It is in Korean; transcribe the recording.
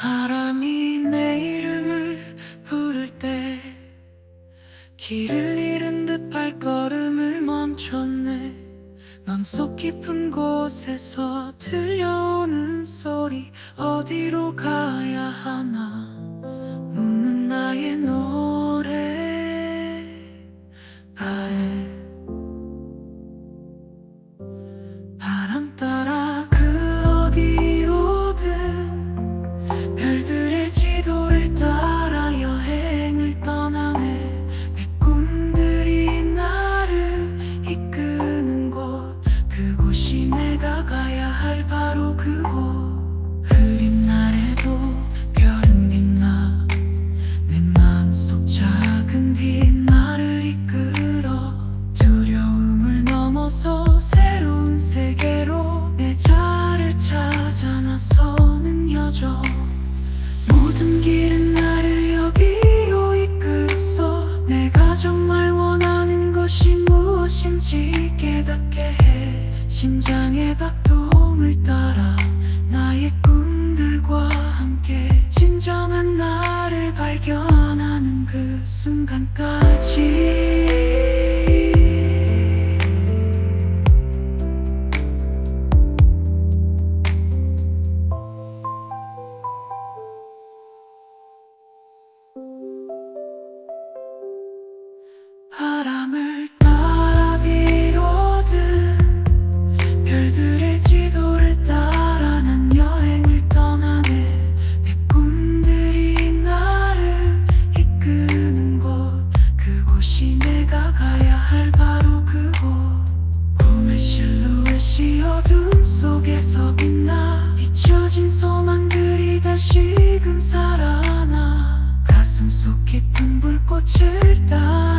바람이 내 이름을 부를 때 길을 잃은 듯 발걸음을 멈췄네. 맘속 깊은 곳에서 들려오는 소리 어디로 가야 하나? 할 바로 그곳 흐린 날에도 별은 빛나. 내 마음속 작은 빛 나를 이끌어 두려움을 넘어서 새로운 세계로 내 자를 찾아 나서는 여정. 모든 길은 나를 여기로 이끌었어 내가 정말 원하는 것이 무엇인지 깨닫게 해. 심장에 박혀 꿈을 따라 나의 꿈들과 함께 진정한 나를 발견하는 그 순간까지. 바람 속 깊은 불꽃을 따